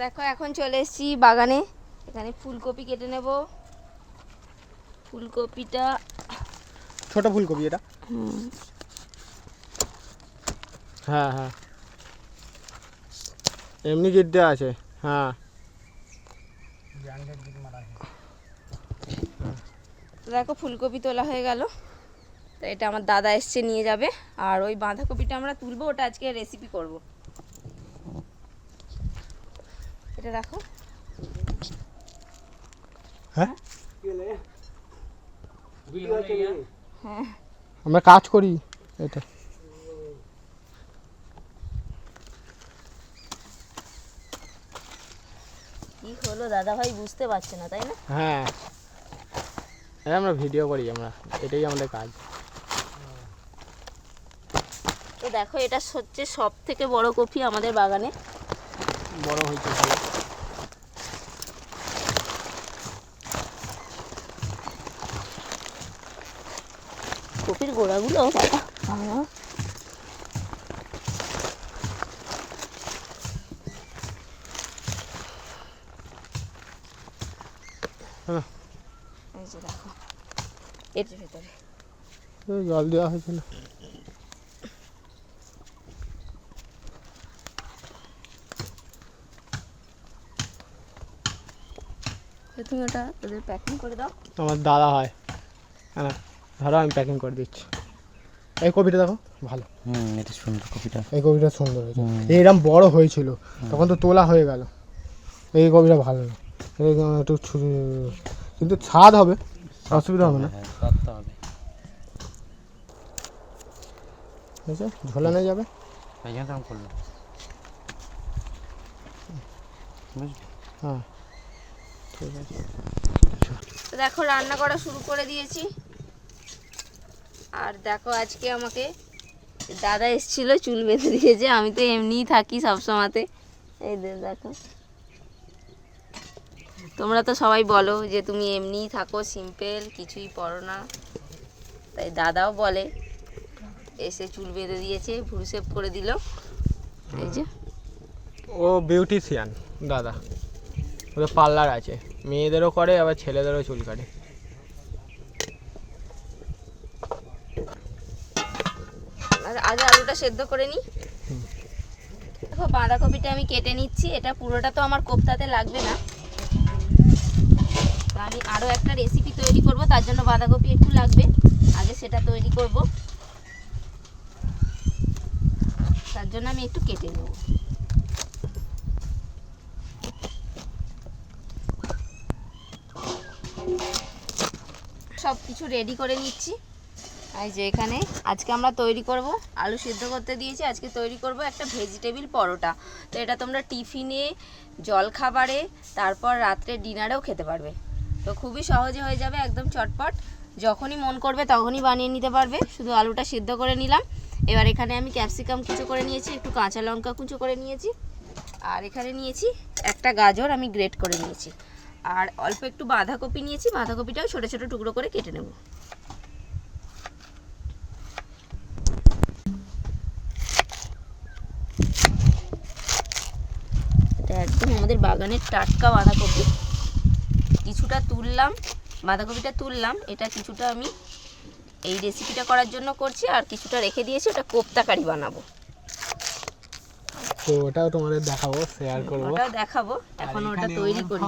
দেখো এখন চলে এসেছি বাগানে। এখানে ফুলকপি কেটে নেব। ফুলকপিটা ছোট ফুলকপি এটা? হ্যাঁ হ্যাঁ। এমনি কেটে আছে হ্যাঁ। দেখো ফুলকপি তোলা হয়ে গেল। তো এটা আমার দাদা এসছে নিয়ে যাবে। আর ওই বাঁধাকপিটা আমরা তুলবো ওটা আজকে রেসিপি করব। এটা রাখো। হ্যাঁ? হ্যাঁ। আমরা কাজ করি এটা। কি হলো দাদা ভাই বুঝতে পারছে না তাই না? হ্যাঁ। এই আমরা ভিডিও করি আমরা এটাই আমাদের কাজ। তো দেখো এটা হচ্ছে সব থেকে বড় কপি আমাদের বাগানে। বড় হয়েছে ভালো কপির গোড়াগুলো বাবা। হ্যাঁ। এই যে দেখো। এর ভেতরে। জল দেওয়া হয়েছিল তো তুমি ওটা ওদের প্যাকিং করে দাও। আমার দাদা হয়। হ্যাঁ ধরো আমি প্যাকিং করে দিচ্ছি। এই কপিটা দেখো ভালো। হুম এটা সুন্দর কপিটা। এই কপিটা সুন্দর হয়েছে। এইরকম বড় হয়েছিল তখন তো তোলা হয়ে গেল। এই কপিটা ভালো একটু ছু- কিন্তু ছাদ হবে অসুবিধা হবে না। হ্যাঁ ঠিক আছে ঝোলানো যাবে। এই জন্য আমি করলাম। হ্যাঁ। ঠিক আছে। দেখো রান্না করা শুরু করে দিয়েছি। আর দেখো আজকে আমাকে দাদা এসেছিল চুল বেঁধে দিয়েছে, আমি তো এমনিই থাকি সবসময়তে এই দেখো। তোমরা তো সবাই বলো যে তুমি এমনিই থাকো সিম্পল কিছুই পড়ো না। তাই দাদাও বলে, এসে চুল বেঁধে দিয়েছে ভুরু শেপ করে দিল। এই যে। ও বিউটিশিয়ান দাদা। ওদের পার্লার আছে। মেয়েদেরও করে, আবার ছেলেদেরও চুল কাটে। আগে আলুটা সেদ্ধ করে নিই। দেখো, বাঁধাকপিটা আমি কেটে নিচ্ছি। এটা পুরোটা তো আমার কোপ্তাতে লাগবে না। আমি আরও একটা রেসিপি তৈরি করব, তার জন্য বাঁধাকপি একটু লাগবে। আগে সেটা তৈরি করব। তার জন্য আমি একটু কেটে নেব। সব কিছু রেডি করে নিচ্ছি। এই যে এখানে আজকে আমরা তৈরি করব, আলু সিদ্ধ করতে দিয়েছি। আজকে তৈরি করব একটা ভেজিটেবিল পরোটা। তো এটা তোমরা টিফিনে জলখাবারে, তারপর রাত্রে ডিনারেও খেতে পারবে। তো খুবই সহজে হয়ে যাবে একদম চটপট। যখনই মন করবে তখনই বানিয়ে নিতে পারবে। শুধু আলুটা সিদ্ধ করে নিলাম। এবার এখানে আমি ক্যাপসিকাম কুচো করে নিয়েছি, একটু কাঁচা লঙ্কা কুচো করে নিয়েছি। আর এখানে নিয়েছি একটা গাজর আমি গ্রেট করে নিয়েছি। আর অল্প একটু বাঁধাকপি নিয়েছি। বাঁধাকপিটাও ছোটো ছোটো টুকরো করে কেটে নেব এটা একদম আমাদের বাগানের টাটকা বাঁধাকপি। কিছুটা তুললাম বাঁধাকপিটা তুললাম এটা কিছুটা আমি এই রেসিপিটা করার জন্য করছি আর কিছুটা রেখে দিয়েছি ওটা কোপ্তা কারি বানাবো। তো ওটাও তোমাদের দেখাবো শেয়ার করব। ওটাও দেখাবো এখন ওটা তৈরি করি।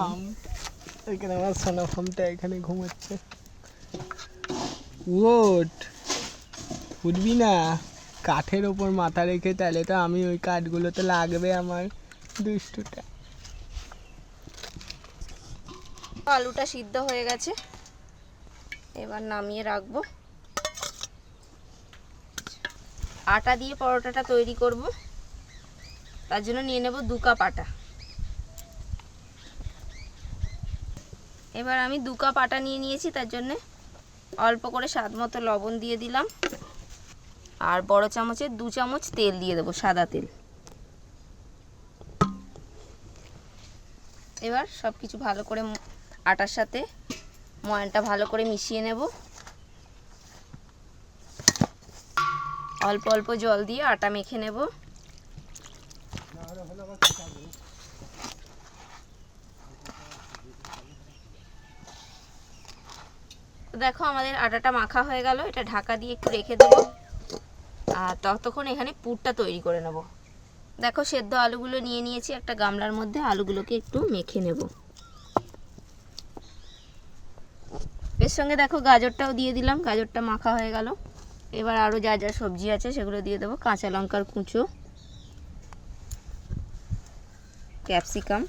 এখানে আমার সোনা ফার্মটা এখানে ঘুমাচ্ছে। ওট উঠবি না। কাঠের ওপর মাথা রেখে তাহলে তো আমি ওই কাঠগুলোতে লাগবে আমার দুষ্টুটা। আলুটা সিদ্ধ হয়ে গেছে। এবার নামিয়ে রাখব। আটা দিয়ে পরোটাটা তৈরি করব। তার জন্য নিয়ে নেব দু কাপ আটা। এবার আমি দু কাপ আটা নিয়ে নিয়েছি, তার জন্য অল্প করে স্বাদ মতো লবণ দিয়ে দিলাম। আর বড় চামচের দু চামচ তেল দিয়ে দেবো, সাদা তেল। এবার সব কিছু ভালো করে আটার সাথে ময়নটা ভালো করে মিশিয়ে নেব। অল্প অল্প জল দিয়ে আটা মেখে নেব। দেখো আমাদের আটাটা মাখা হয়ে গেল, এটা ঢাকা দিয়ে একটু রেখে দেবো। আর ততক্ষণ এখানে পুরটা তৈরি করে নেব। দেখো সেদ্ধ আলুগুলো নিয়ে নিয়েছি, একটা গামলার মধ্যে আলুগুলোকে একটু মেখে নেব। এর সঙ্গে দেখো গাজরটাও দিয়ে দিলাম, গাজরটা মাখা হয়ে গেল। এবার আরও যা যা সবজি আছে সেগুলো দিয়ে দেবো, কাঁচা লঙ্কার কুঁচো, ক্যাপসিকাম।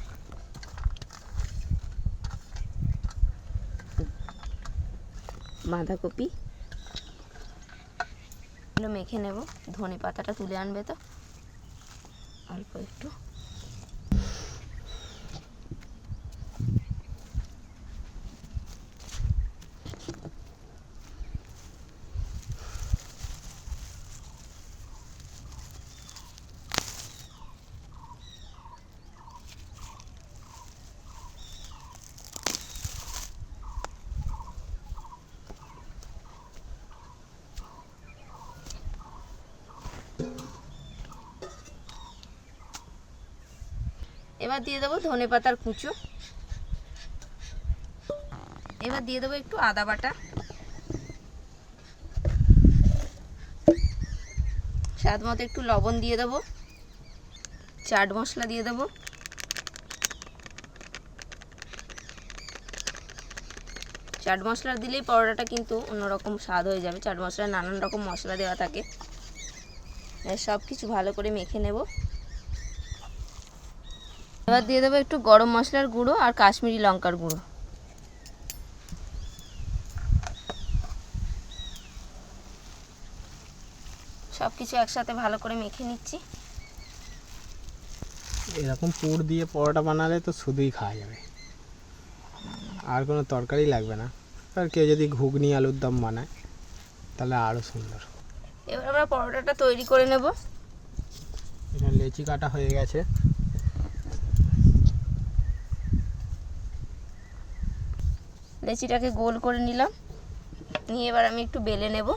বাঁধাকপি। এগুলো মেখে নেব, ধনে পাতাটা তুলে আনবে তো। অল্প একটু। এবার দিয়ে দেবো ধনে পাতার কুচো। এবার দিয়ে দেবো একটু আদা বাটা। স্বাদ মতো একটু লবণ দিয়ে দেবো। চাট মশলা দিয়ে দেবো। চাট মশলা দিলেই পরোটাটা কিন্তু অন্যরকম স্বাদ হয়ে যাবে। চাট মশলায় নানান রকম মশলা দেওয়া থাকে। সব কিছু ভালো করে মেখে নেব। এবার দিয়ে দেবো একটু গরম মশলার গুঁড়ো আর কাশ্মীরি লঙ্কার গুঁড়ো। সব কিছু একসাথে ভালো করে মেখে নিচ্ছি। এরকম পুর দিয়ে পরোটা বানালে তো শুধুই খাওয়া যাবে। আর কোনো তরকারি লাগবে না। আর কেউ যদি ঘুগনি আলুর দম বানায় তাহলে আরও সুন্দর। এবার আমরা পরোটাটা তৈরি করে নেব। এখানে লেচি কাটা হয়ে গেছে। লেচিটাকে গোল করে নিলাম। নিয়ে এবার আমি একটু বেলে নেব।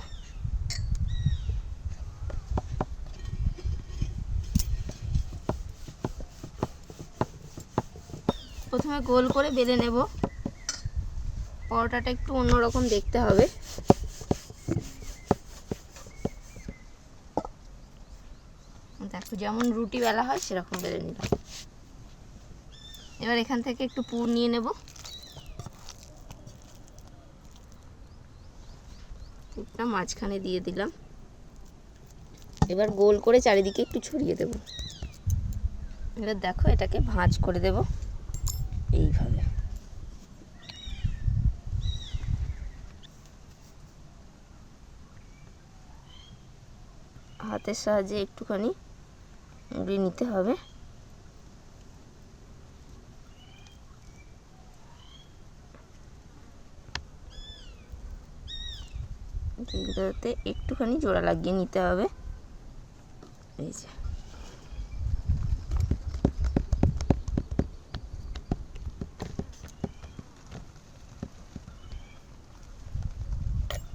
প্রথমে গোল করে বেলে নেব। পরোটাটা একটু অন্যরকম দেখতে হবে। দেখো, যেমন রুটি বেলা হয়, সেরকম বেলে নিলাম। এবার এখান থেকে একটু পুর নিয়ে নেব। পুরটা মাঝখানে দিয়ে দিলাম। এবার গোল করে চারিদিকে একটু ছড়িয়ে দেব। এবার দেখো এটাকে ভাঁজ করে দেব এইভাবে। হাতের সাহায্যে একটুখানি মুড়ে নিতে হবে। যেগুলোতে একটুখানি জোড়া লাগিয়ে নিতে হবে। এই যে।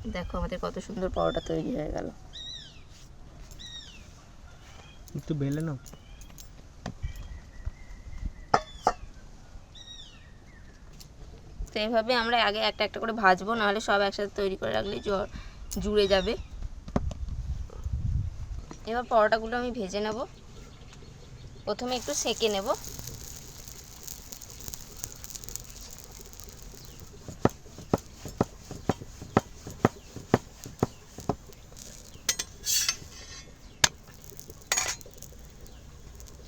দেখো আমাদের কত সুন্দর পরোটা তৈরি হয়ে গেল। একটু বেলে নাও। তো এইভাবে আমরা আগে একটা একটা করে ভাজবো নাহলে সব একসাথে তৈরি করে রাখলে জ- জুড়ে যাবে। এবার পরোটাগুলো আমি ভেজে নেব। প্রথমে একটু সেকে নেব।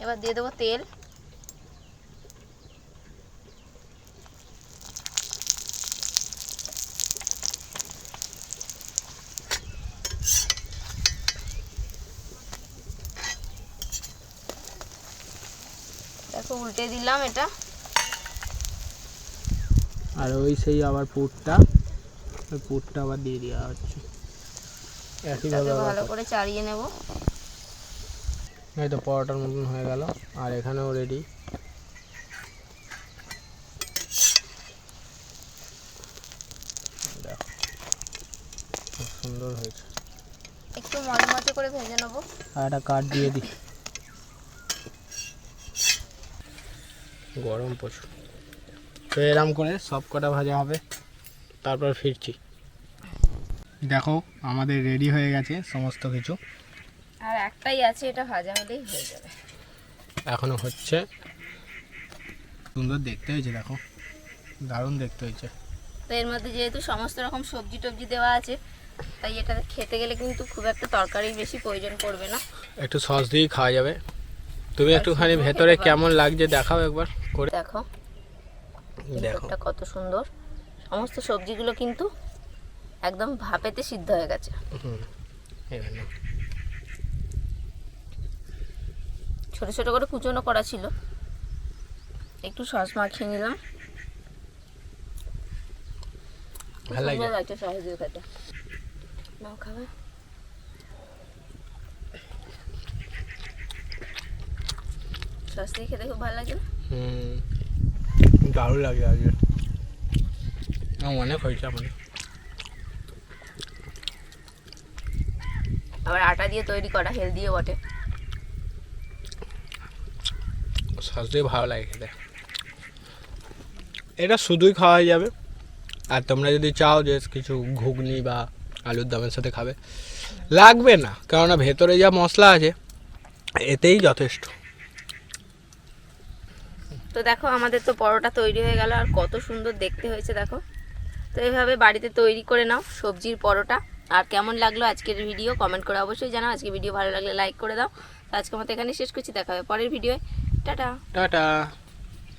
এবার দিয়ে দেবো তেল। উল্টে দিলাম এটা। আর ওই সেই আবার পুরটা ওই পুরটা আবার দিয়ে দেওয়া হচ্ছে। একইভাবে ভালো করে। চাড়িয়ে নেব। এই তো পরোটার মতন হয়ে গেল আর এখানেও রেডি সুন্দর হয়েছে। একটু মচমচে করে ভেজে নেব। আর একটা কাঠ দিয়ে দিই। গরম প্রচুর। তো এরম করে সব কটা ভাজা হবে তারপর ফিরছি। দেখো আমাদের রেডি হয়ে গেছে সমস্ত কিছু। আর একটাই আছে এটা ভাজা হলেই হয়ে যাবে। এখনও হচ্ছে। সুন্দর দেখতে হয়েছে দেখো। দারুণ দেখতে হয়েছে। তো এর মধ্যে যেহেতু সমস্ত রকম সবজি টবজি দেওয়া আছে তাই এটা খেতে গেলে কিন্তু খুব একটা তরকারি বেশি প্রয়োজন পড়বে না। একটু সস দিয়েই খাওয়া যাবে। তুমি একটুখানি ভেতরে কেমন লাগছে দেখাও একবার। করে দেখো। দেখো। কত সুন্দর। সমস্ত সবজিগুলো কিন্তু একদম ভাপেতে সিদ্ধ হয়ে গেছে। নাও। ছোট ছোট করে কুচনো করা ছিল। একটু সস মাখিয়ে নিলাম। ভালো খেতে। নাও খাবে। সস দিয়ে খেতে খুব ভালো লাগে না? দারুণ লাগে আজকে। আমার অনেক হয়েছে আমাদের আবার আটা দিয়ে তৈরি করা হেলদিও বটে। সস ভালো লাগে খেতে। এটা শুধুই খাওয়া যাবে। আর তোমরা যদি চাও যে কিছু ঘুগনি বা আলুর দমের সাথে খাবে লাগবে না। কেননা ভেতরে যা মশলা আছে এতেই যথেষ্ট। তো দেখো, আমাদের তো পরোটা তৈরি হয়ে গেল আর কত সুন্দর দেখতে হয়েছে, দেখো। তো এইভাবে বাড়িতে তৈরি করে নাও সবজির পরোটা। আর কেমন লাগল আজকের ভিডিও কমেন্ট করে অবশ্যই জানাও। আজকে ভিডিও ভালো লাগলে লাইক করে দাও। তো আজকের মতো এখানে শেষ করছি, দেখা হবে পরের ভিডিওয়। টাটা। টাটা।